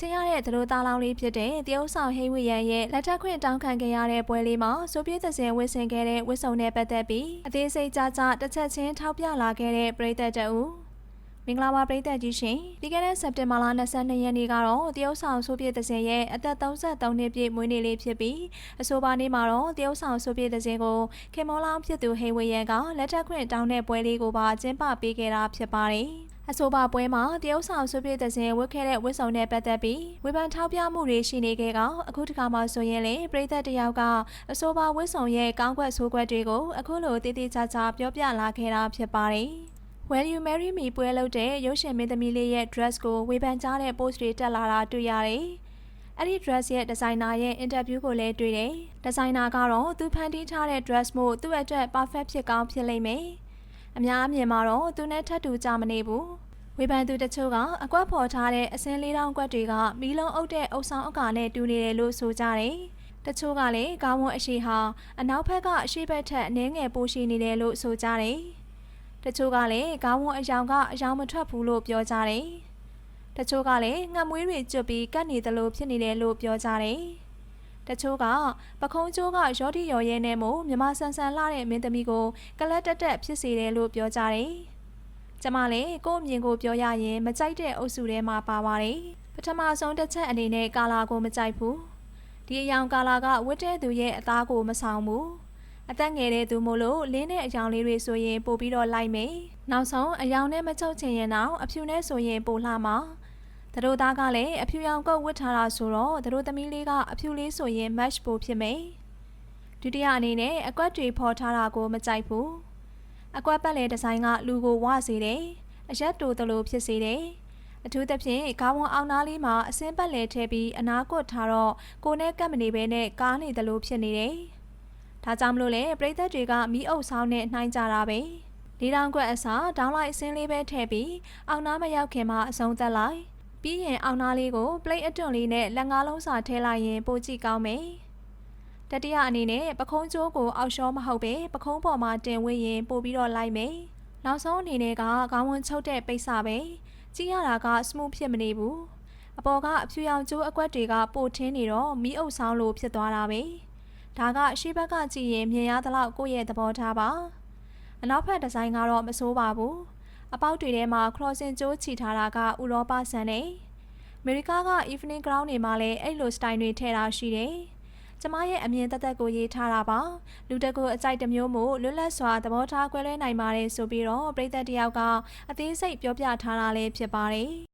တဲ့သတို့သားလောင်းလေးဖြစ်တဲ့တရုတ်ဆောင်ဟိန်းဝီယန်ရဲ့လက်ထက်ခွင့်တောင်းခံခဲ့ရတဲ့ပွဲလေးမှာဆိုပြည့်သစင်ဝစ်ဆင်ခဲ့တဲ့ဝစ်စုံနဲ့ပတ်သက်ပြီးအသေးစိတ်ကြကြတစ်ချက်ချင်းထောက်ပြလာခဲ့တဲ့ပရိသတ်တအူမင်္ဂလာပါပရိသတ်ကြီးရှင်ပြီးခဲ့တဲ့စက်တင်ဘာလ22ရက်နေ့ကတော့တရုတ်ဆောင်ဆိုပြည့်သစင်ရဲ့အသက်33နှစ်ပြည့်မွေးနေ့လေးဖြစ်ပြီးအဆိုပါနေ့မှာတော့တရုတ်ဆောင်ဆိုပြည့်သစင်ကိုခင်မောလောင်းဖြစ်သူဟိန်းဝီယန်ကလက်ထက်ခွင့်တောင်းတဲ့ပွဲလေးကိုပါကျင်းပပေးခဲ့တာဖြစ်ပါတယ် အဆိုပါပွဲမှာတရုတ်ဆောင်ဆွေးပြတဲ့စဉ်ဝတ်ခဲ့တဲ့ဝတ်စုံနဲ့ပတ်သက်ပြီးဝေဖန်ထောက်ပြမှုတွေရှိနေခဲ့ကအခုတစ်ခါမှဆိုရင်လေပြည်သက်တယောက်ကအဆိုပါဝတ်စုံရဲ့ကောင်းကွက်ဆိုးကွက်တွေကိုအခုလိုတည်တည်ချာချာပြောပြလာခဲ့တာဖြစ်ပါတယ်။ When you marry me ပွဲလုပ်တဲ့ရုပ်ရှင်မင်းသမီးလေးရဲ့ dress ကိုဝေဖန်ကြားတဲ့ post တွေတက်လာတာတွေ့ရတယ်။အဲ့ဒီ dress ရဲ့ဒီဇိုင်နာရဲ့ interview ကိုလည်းတွေ့တယ်။ဒီဇိုင်နာကတော့သူဖန်တီးထားတဲ့ dress မို့သူ့အတွက် perfect ဖြစ်ကောင်းဖြစ်လိမ့်မယ်။ အများအမြင်မှာတော့သူနဲ့ထပ်တူကြမနေဘူး။ဝေဖန်သူတချို့ကအကွက်ဖော်ထားတဲ့အစင်းလေးတောင်ကွက်တွေကမီးလုံးအုပ်တဲ့အုပ်ဆောင်အကာနဲ့တူနေတယ်လို့ဆိုကြတယ်။တချို့ကလည်းကောင်းဝန်းအရှိဟာအနောက်ဘက်ကအရှိဘက်ထက်အနည်းငယ်ပိုရှိနေတယ်လို့ဆိုကြတယ်။တချို့ကလည်းကောင်းဝန်းအယောင်ကအယောင်မထွက်ဘူးလို့ပြောကြတယ်။တချို့ကလည်းငှက်မွေးတွေကျွတ်ပြီးကတ်နေတယ်လို့ဖြစ်နေတယ်လို့ပြောကြတယ်။ တချို့ကပခုံးကျိုးကရောတိရော်ရဲနဲ့မို့မြမဆန်ဆန်လှတဲ့မင်းသမီးကိုကလတ်တက်တက်ဖြစ်စေတယ်လို့ပြောကြတယ်။ကျမလည်းကို့အမြင်ကိုပြောရရင်မကြိုက်တဲ့အုပ်စုထဲမှာပါပါတယ်။ပထမဆုံးတစ်ချက်အနေနဲ့ကာလာကိုမကြိုက်ဘူး။ဒီအယောင်ကာလာကဝတ်တဲ့သူရဲ့အသားကိုမဆောင်ဘူး။အသက်ငယ်တဲ့သူမို့လို့လင်းတဲ့အယောင်လေးတွေဆိုရင်ပို့ပြီးတော့လိုက်မယ်။နောက်ဆုံးအယောင်နဲ့မချုပ်ချင်ရင်တော့အဖြူနဲ့ဆိုရင်ပို့လှမှာ။ သူတို့သားကလည်းအဖြူရောင်ကုတ်ဝတ်ထားတာဆိုတော့သူတို့သမီးလေးကအဖြူလေးဆိုရင် match ပို့ဖြစ်မယ်။ဒုတိယအနေနဲ့အကွက်တွေဖော်ထားတာကိုမကြိုက်ဘူး။အကွက်ပတ်လေဒီဇိုင်းကလူကိုဝစေတယ်။အရက်တူတလို့ဖြစ်စေတယ်။အထူးသဖြင့်ခေါင်းဝအောင်နားလေးမှာအစင်းပတ်လေထည့်ပြီးအနာကွတ်ထားတော့ကိုနဲ့ကပ်မနေဘဲနဲ့ကားနေတယ်လို့ဖြစ်နေတယ်။ဒါကြောင့်မလို့လေပရိသတ်တွေကမိအုပ်ဆောင်နဲ့နှိုင်းကြတာပဲ။လေးတောင်ကွက်အစားဒေါင်းလိုက်အစင်းလေးပဲထည့်ပြီးအောင်နားမရောက်ခင်မှာအဆုံးသက်လိုက်။ ပြီးရင်အောင်နားလေးကိုပလိတ်အတွန့်လေးနဲ့လက်ငါးလုံးစာထည့်လိုက်ရင်ပိုကြည့်ကောင်းမယ်။တတိယအနေနဲ့ပခုံးကျိုးကိုအောက်ရှောမဟုတ်ပဲပခုံးပေါ်မှာတင်ဝင်းရင်ပို့ပြီးတော့လိုက်မယ်။နောက်ဆုံးအနေနဲ့ကခေါင်းဝန်းချုပ်တဲ့ပိတ်စပဲ။ကြည့်ရတာက smooth ဖြစ်မနေဘူး။အပေါ်ကအဖြူရောင်ကျိုးအကွက်တွေကပိုထင်းနေတော့မီးအုပ်ဆောင်လို့ဖြစ်သွားတာပဲ။ဒါကအရှိဘက်ကကြည့်ရင်မြင်ရသလောက်ကိုယ့်ရဲ့သဘောထားပါ။အနောက်ဘက်ဒီဇိုင်းကတော့မဆိုးပါဘူး။ အပေါက်တွေထဲမှာ crossing ကျိုးချီထားတာကဥရောပဆန်နေ။အမေရိကက evening gown တွေမှာလည်းအဲ့လို style တွေထည့်တာရှိတယ်။ကျမရဲ့အမြင်သက်သက်ကိုရေးထားတာပါလူတက်ကိုအကြိုက်တစ်မျိုးမို့လွတ်လပ်စွာသဘောထားကွဲလွဲနိုင်ပါတယ်ဆိုပြီးတော့ပြည်သက်တယောက်ကအသေးစိတ်ပြောပြထားတာလည်းဖြစ်ပါတယ်